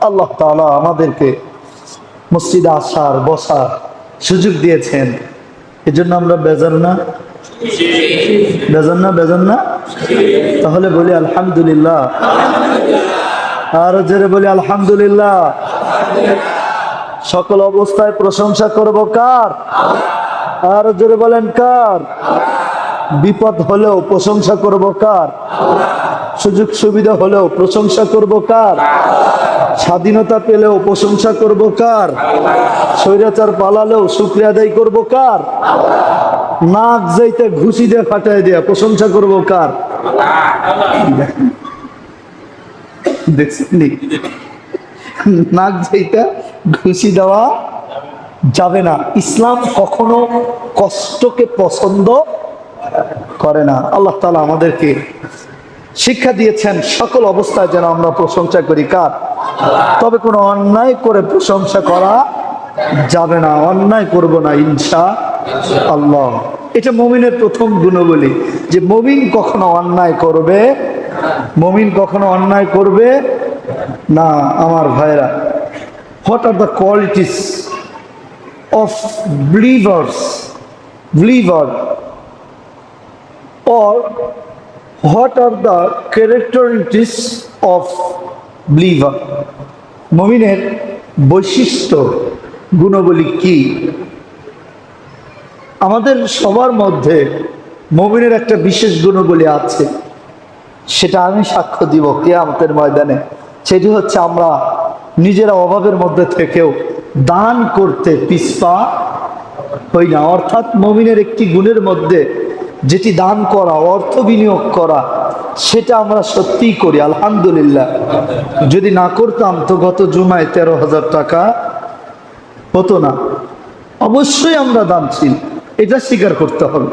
আল্লাহ তাআলা আমাদেরকে মসজিদে আসার, বসার সুযোগ দিয়েছেন। এজন্য আমরা বেজার না? বেজার না বেজার না? তাহলে বলি আলহামদুলিল্লাহ। আর জোরে বলি আলহামদুলিল্লাহ। সকল অবস্থায় প্রশংসা করব কার? আর জোরে বলেন কার? বিপদ হলেও প্রশংসা করব কার? সুযোগ সুবিধা হলেও প্রশংসা করব কার? স্বাধীনতা পেলেও প্রশংসা করব কার? স্বৈরাচার পালালেও শুক্রিয়া আদায় করব কার? নাক যাইতে ঘুষি দিয়ে ফাটাই দিয়া প্রশংসা করব কার? দেখছেন নাক যাইতে ঘুষি দেওয়া যাবে না। ইসলাম কখনো কষ্টকে পছন্দ করে না। আল্লাহ তালা আমাদেরকে শিক্ষা দিয়েছেন সকল অবস্থায় যেন আমরা প্রশংসা করি। কার? তবে কোনো অন্যায় করে প্রশংসা করা যাবে না অন্যায় করব না ইনশা আল্লাহ। এটা মমিনের প্রথম গুণবলী যে মমিন কখনো অন্যায় করবে মমিন কখনো অন্যায় করবে না আমার ভাইরা what are the qualities of believers, believer, or what are the characteristics of believer? মমিনের বৈশিষ্ট্য, গুণবলী কি? আমাদের সবার মধ্যে মমিনের একটা বিশেষ গুণবলী আছে, সেটা আমি সাক্ষ্য দিব কে আমাদের ময়দানে। সেটি হচ্ছে আমরা নিজেরা অভাবের মধ্যে থেকেও দান করতে পিসপা হই না। অর্থাৎ মমিনের একটি গুণের মধ্যে যেটি দান করা, অর্থ বিনিয়োগ করা সেটা আমরা সত্যিই করি, আলহামদুলিল্লাহ। যদি না করতাম তো গত জুমায় তেরো হাজার টাকা হতো না। অবশ্যই আমরা দানশীল, এটা স্বীকার করতে হবে।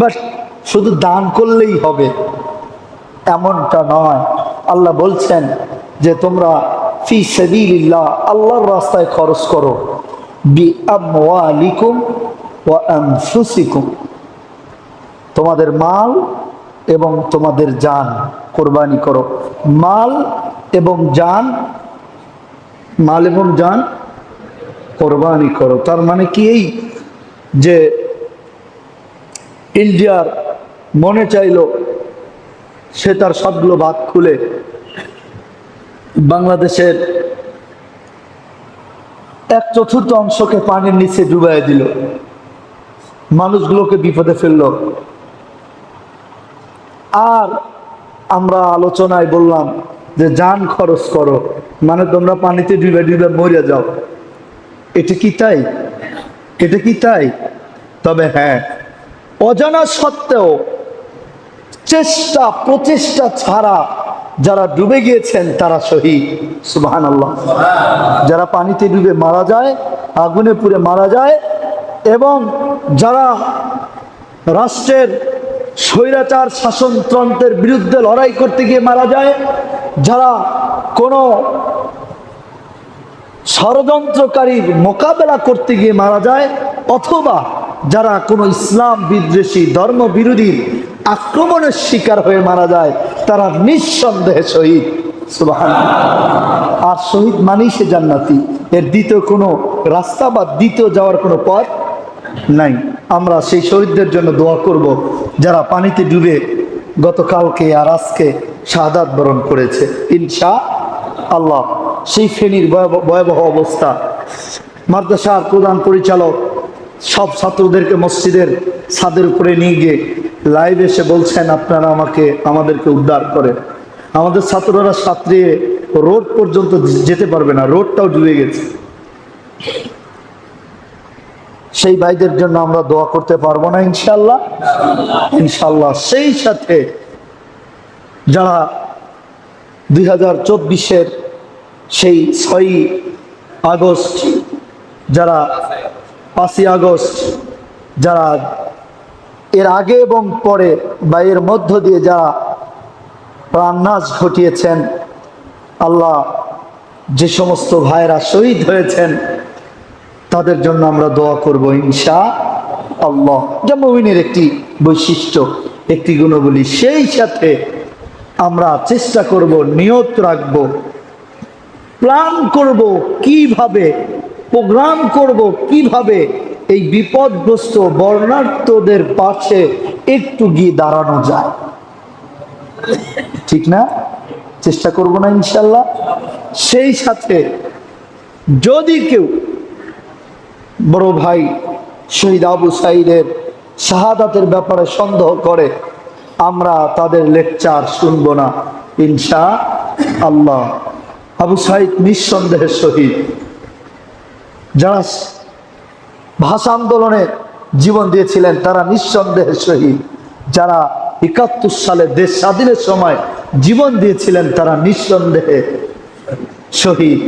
বাট শুধু দান করলেই হবে, এমনটা নয়। আল্লাহ বলছেন যে তোমরা ফি সাবিলিল্লাহ, আল্লাহর রাস্তায় খরচ করো, বি ওয়া আনফুসিকুম। তোমাদের মাল এবং তোমাদের জান কোরবানি করো। মাল এবং জান, মাল এবং জান কোরবানি করো। তার মানে কি এই যে ইন্ডিয়ার মনে চাইলো সে তার সবগুলো ভাত খুলে বাংলাদেশের এক চতুর্থ অংশকে পানির নিচে ডুবাই দিল। মানুষগুলোকে বিপদে ফেলল। আর আমরা আলোচনায় বললাম যে যান খরচ করো মানে তোমরা পানিতে ডুবে ডুবে মরে যাও। এটা কি তাই? এটা কি তাই? তবে হ্যাঁ অজানা সত্ত্বেও চেষ্টা, প্রচেষ্টা ছাড়া যারা ডুবে গিয়েছেন তারা শহীদ। সুবাহান আল্লাহ যারা পানিতে ডুবে মারা যায়, আগুনে পুড়ে মারা যায়, এবং যারা রাষ্ট্রের স্বৈরাচার শাসনতন্ত্রের বিরুদ্ধে লড়াই করতে গিয়ে মারা যায় যারা কোনো ষড়যন্ত্রকারীর মোকাবেলা করতে গিয়ে মারা যায়, অথবা যারা কোনো ইসলাম বিদ্বেষী ধর্ম বিরোধীর আক্রমণের শিকার হয়ে মারা যায়, তারা নিঃসন্দেহে শহীদ। আর শহীদ মানেই সে জান্নাতি। এর দ্বিতীয় কোনো রাস্তা বা দ্বিতীয় যাওয়ার কোনো পথ নাই। আমরা সেই শহীদদের জন্য দোয়া করব, যারা পানিতে ডুবে গতকালকে আর আজকে শাহাদাত বরণ করেছে। ইনশা আল্লাহ সেই ফেনীর ভয়াবহ- ভয়াবহ অবস্থা। মাদ্রাসার প্রধান পরিচালক সব ছাত্রদেরকে মসজিদের ছাদের উপরে নিয়ে গিয়ে লাইভ এসে বলছেন, আপনারা আমাকে, আমাদেরকে উদ্ধার করেন। আমাদের ছাত্ররা সাঁতরিয়ে রোড পর্যন্ত যেতে পারবে না রোডটাও ডুবে গেছে। সেই ভাইদের জন্য আমরা দোয়া করতে পারব না ইনশাল্লাহ ইনশাল্লাহ সেই সাথে যারা দুই হাজার চব্বিশের সেই ছয়ই আগস্ট, যারা পাঁচই আগস্ট, যারা এর আগে এবং পরে বা এর মধ্য দিয়ে যারা প্রাণনাশ ঘটিয়েছেন, আল্লাহ যে সমস্ত ভাইরা শহীদ হয়েছেন তাদের জন্য আমরা দোয়া করব ইনশা আল্লাহ। যা মমিনের একটি বৈশিষ্ট্য, একটি গুণবলী, সেই সাথে আমরা চেষ্টা করব, নিয়ত রাখব প্ল্যান করব কীভাবে প্রোগ্রাম করব কীভাবে এই বিপদগ্রস্ত বর্ণার্থদের পাশে একটু গিয়ে দাঁড়ানো যায়। ঠিক না? চেষ্টা করব না ইনশাল্লাহ। সেই সাথে যদি কেউ বড় ভাই শহীদ আবু সাইদের শাহাদাতের ব্যাপারে সন্দেহ করে, আমরা তাদের লেকচার শুনব না, ইনশা আল্লাহ। আবু সাইদ নিঃসন্দেহে শহীদ। যারা ভাষা আন্দোলনে জীবন দিয়েছিলেন, তারা নিঃসন্দেহে শহীদ। যারা একাত্তর সালে দেশ স্বাধীনের সময় জীবন দিয়েছিলেন, তারা নিঃসন্দেহে শহীদ।